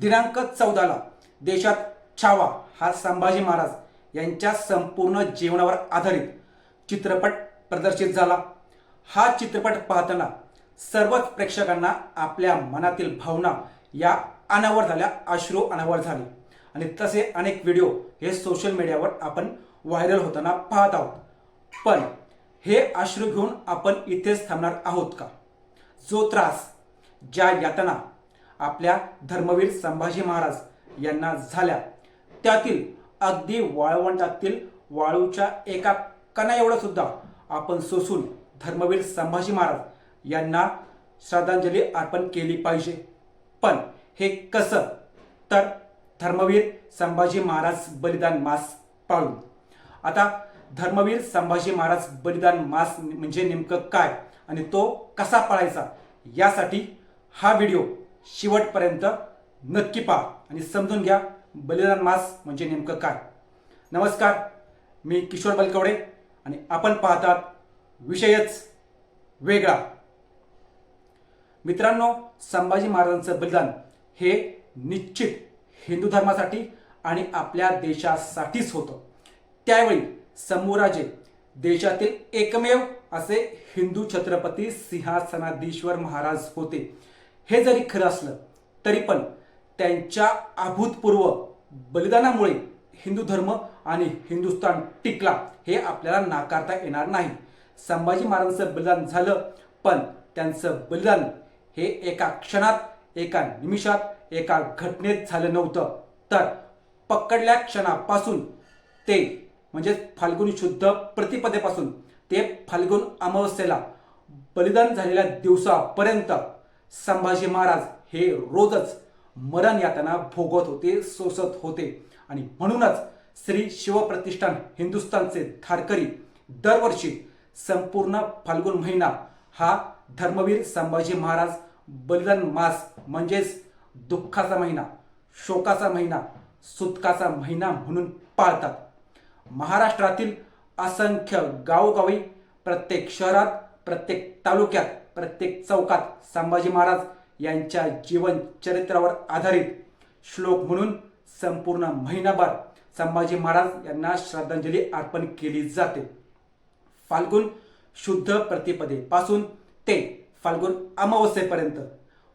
दिनांक चौदाला देशात छावा हा संभाजी महाराज यांच्या संपूर्ण जीवनावर आधारित चित्रपट प्रदर्शित झाला. हा चित्रपट पाहताना सर्वच प्रेक्षकांना आपल्या मनातील भावना या अनावर झाल्या अश्रू अनावर झाले. आणि तसे अनेक व्हिडिओ हे सोशल मीडियावर आपण व्हायरल होताना पाहत आहोत. पण हे अश्रू घेऊन आपण इथेच थांबणार आहोत का? जो त्रास ज्या यातना आपल्या धर्मवीर संभाजी महाराज यांना झाल्या. त्यातील अगदी वाळवंटातील वाळूच्या एका कणा एवढं सुद्धा आपण सोसून धर्मवीर संभाजी महाराज यांना श्रद्धांजली अर्पण केली पाहिजे. पण हे कसं? तर धर्मवीर संभाजी महाराज बलिदान मास पाळून. आता धर्मवीर संभाजी महाराज बलिदान मास म्हणजे नेमकं काय आणि तो कसा पाळायचा यासाठी हा व्हिडिओ शेवटपर्यंत नक्की पहा आणि समजून घ्या बलिदान मास म्हणजे नेमकं काय. नमस्कार मी किशोर बलकवडे आणि आपण पाहतात विषयच वेगळा. मित्रांनो संभाजी महाराजांचं बलिदान हे निश्चित हिंदू धर्मासाठी आणि आपल्या देशासाठीच होतं. त्यावेळी समूराजे देशातील एकमेव असे हिंदू छत्रपती सिंहासनाधीश्वर महाराज होते. हे जरी खरं असलं तरी पण त्यांच्या अभूतपूर्व बलिदानामुळे हिंदू धर्म आणि हिंदुस्थान टिकला हे आपल्याला नाकारता येणार नाही. संभाजी महाराजांचं बलिदान झालं पण त्यांचं बलिदान हे एका क्षणात एका निमिषात एका घटनेत झालं नव्हतं. तर पकडल्या क्षणापासून ते म्हणजे फाल्गुन शुद्ध प्रतिपदेपासून ते फाल्गुन अमावस्येला बलिदान झालेल्या दिवसापर्यंत संभाजी महाराज हे रोजच मरण यातना भोगत होते सोसत होते. आणि म्हणूनच श्री शिवप्रतिष्ठान हिंदुस्थानचे धारकरी दरवर्षी संपूर्ण फाल्गुन महिना हा धर्मवीर संभाजी महाराज बलिदान मास म्हणजेच दुःखाचा महिना शोकाचा महिना सुतकाचा महिना म्हणून पाळतात. महाराष्ट्रातील असंख्य गावोगावी प्रत्येक शहरात प्रत्येक तालुक्यात प्रत्येक चौकात संभाजी महाराज यांच्या जीवन चरित्रावर आधारित श्लोक म्हणून संपूर्ण महिनाभर संभाजी महाराज यांना श्रद्धांजली अर्पण केली जाते. फाल्गुन शुद्ध प्रतिपदेपासून ते फाल्गुन अमावस्येपर्यंत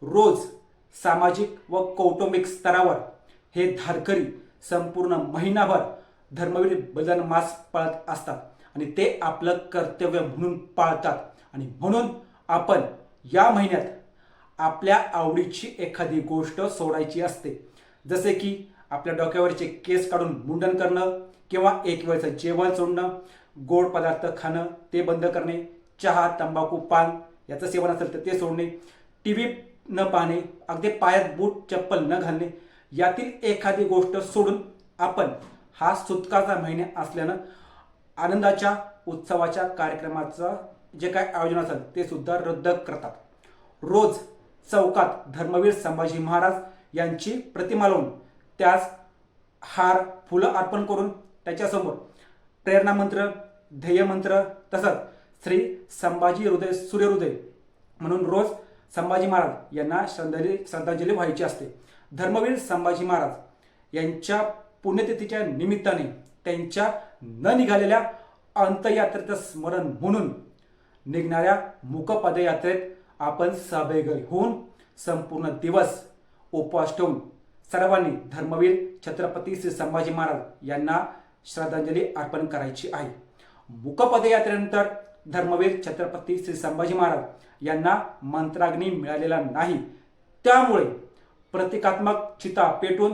रोज सामाजिक व कौटुंबिक स्तरावर हे धारकरी संपूर्ण महिनाभर धर्मवीर बलिदान मास पाळत असतात आणि ते आपलं कर्तव्य म्हणून पाळतात. आणि म्हणून आपण या महिन्यात आपल्या आवडीची एखादी गोष्ट सोडायची असते. जसे की आपल्या डोक्यावरचे केस काढून मुंडन करणं किंवा एक वेळचं जेवण सोडणं गोड पदार्थ खाणं ते बंद करणे चहा तंबाखू पान याचं सेवन असेल तर ते सोडणे टी व्ही न पाहणे अगदी पायात बूट चप्पल न घालणे यातील एखादी गोष्ट सोडून आपण हा सुतकाचा महिना असल्यानं आनंदाच्या उत्सवाच्या कार्यक्रमाचा जे काय आयोजन असेल ते सुद्धा रद्द करतात. रोज चौकात धर्मवीर संभाजी महाराज यांची प्रतिमा लावून त्यास हार फुलं अर्पण करून त्याच्यासमोर प्रेरणा मंत्र तसंच श्री संभाजी हृदय सूर्यहृदय म्हणून रोज संभाजी महाराज यांना श्रद्धांजली श्रद्धांजली व्हायची असते. धर्मवीर संभाजी महाराज यांच्या पुण्यतिथीच्या निमित्ताने त्यांच्या न निघालेल्या अंतयात्रेचं स्मरण म्हणून निघणाऱ्या मूक पदयात्रेत आपण सहभागी होऊन संपूर्ण दिवस उपवास ठेवून सर्वांनी धर्मवीर छत्रपती श्री संभाजी महाराज यांना श्रद्धांजली अर्पण करायची आहे. मूक पदयात्रेनंतर धर्मवीर छत्रपती श्री संभाजी महाराज यांना मंत्राग्नी मिळालेला नाही. त्यामुळे प्रतिकात्मक चिता पेटून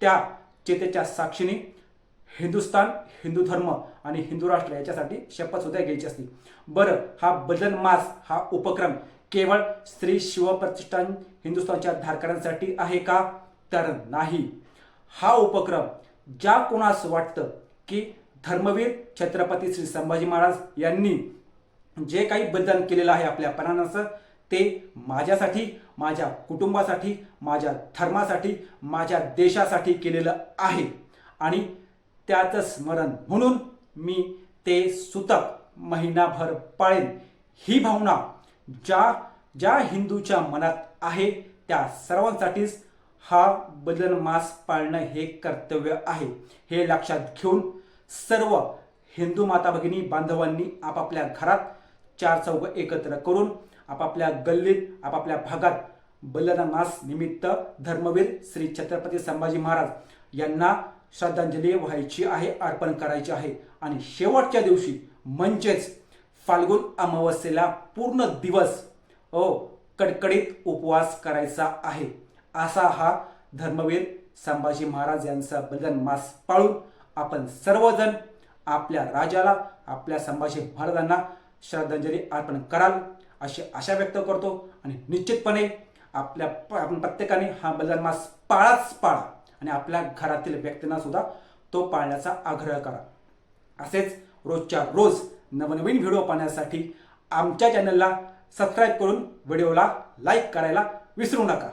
त्या चितेच्या साक्षीने हिंदुस्तान हिंदू धर्म आणि हिंदू राष्ट्र याच्यासाठी शपथसुद्धा घ्यायची असते. बरं हा बदल मास हा उपक्रम केवळ श्री शिवप्रतिष्ठान हिंदुस्थानच्या धारकऱ्यांसाठी आहे का? तर नाही. हा उपक्रम ज्या कोणास वाटतं की धर्मवीर छत्रपती श्री संभाजी महाराज यांनी जे काही बलिदान केलेलं आहे आपल्या प्राणाचं ते माझ्यासाठी माझ्या कुटुंबासाठी माझ्या धर्मासाठी माझ्या देशासाठी केलेलं आहे. आणि त्याचं स्मरण. म्हणून मी ते सुतक महिनाभर पाळेन. ही भावना ज्या ज्या हिंदूच्या मनात आहे त्या सर्वांसाठीच हा बलिदान मास पाळणं हे कर्तव्य आहे. हे लक्षात घेऊन सर्व हिंदू माता भगिनी बांधवांनी आपापल्या घरात चार चौघ एकत्र करून आपापल्या गल्लीत आपापल्या भागात बलिदान मास निमित्त धर्मवीर श्री छत्रपती संभाजी महाराज यांना श्रद्धांजली व्हायची आहे अर्पण करायची आहे. आणि शेवटच्या दिवशी म्हणजेच फाल्गुन अमावस्येला पूर्ण दिवस ओ कडकडीत उपवास करायचा आहे. असा हा धर्मवीर संभाजी महाराज यांचा बलिदान मास पाळून आपण सर्वजण आपल्या राजाला आपल्या संभाजी महाराजांना श्रद्धांजली अर्पण कराल अशी आशा व्यक्त करतो. आणि निश्चितपणे आपल्या आपण प्रत्येकाने हा बलिदान मास पाळाच पाळा. आणि आपल्या घरातील व्यक्तींना सुद्धा तो पाळण्याचा आग्रह करा. असेच रोजच्या रोज नवनवीन व्हिडिओ पाहण्यासाठी आमच्या चॅनलला सबस्क्राईब करून व्हिडिओला लाईक करायला विसरू नका.